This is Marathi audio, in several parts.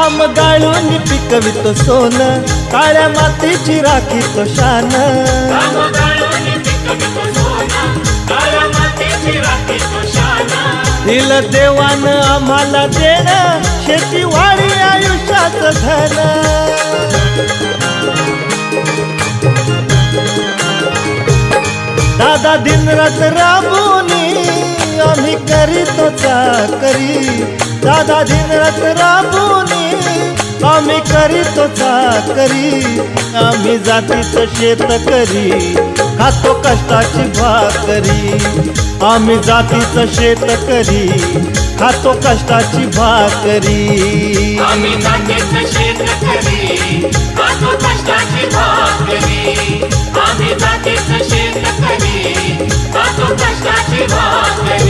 घाम गाळून पिकवितो सोन. काळ्या मातीची मातीची राखीतो शाना. दिल देवान आम्हाला देण शेती वाढी आयुष्याचं धन. दादा दिनरात राबूनी आम्ही करीतो चाकरी. दादा दिन दिनरात राबोनी आम्ही करीतो चाकरी. आम्ही जातीचं शेतकरी खातो कष्टाची भाकरी. आम्ही जातीचं शेतकरी खातो कष्टाची भाकरी. आम्ही जातीचं शेतकरी खातो कष्टाची भाकरी. आम्ही जातीचं शेतकरी खातो कष्टाची भाकरी.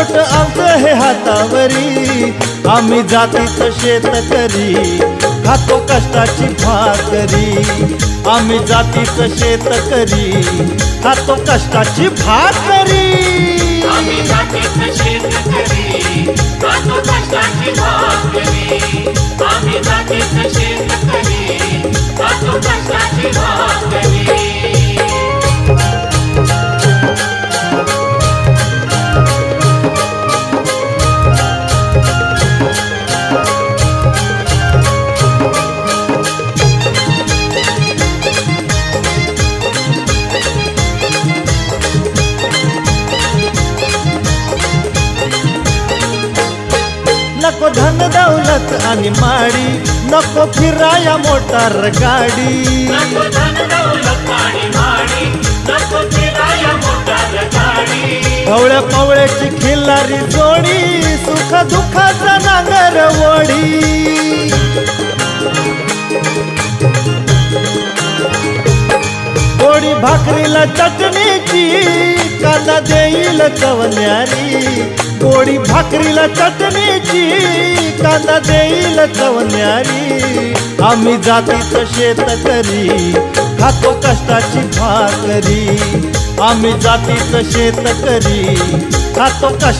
पोट आमचं हे हातावरी. आम्ही जातीत शेतकरी खातो कष्टाची भाकरी. आम्ही जातीत शेतकरी खातो कष्टाची भाकरी. आम्ही जातीत शेतकरी खातो कष्टाची भाकरी. आम्ही जातीचं शेतकरी खातो कष्टाची भाकरी. दौलत आणि माडी. नको फिराया मोटार गाडी. पवळ्या पवळ्याची खिल्लारी जोडी सुख दुःखाचा नांगर वडी गोडी भाकरीला चटणीची कांदा देईल चवण्यारी गोडी भाकरीला चटणीची. कांदा देईल चवण्यारी आम्ही जातीच शेत करी खातो कष्टाची भाकरी. आम्ही जातीच शेत करी खातो कष्ट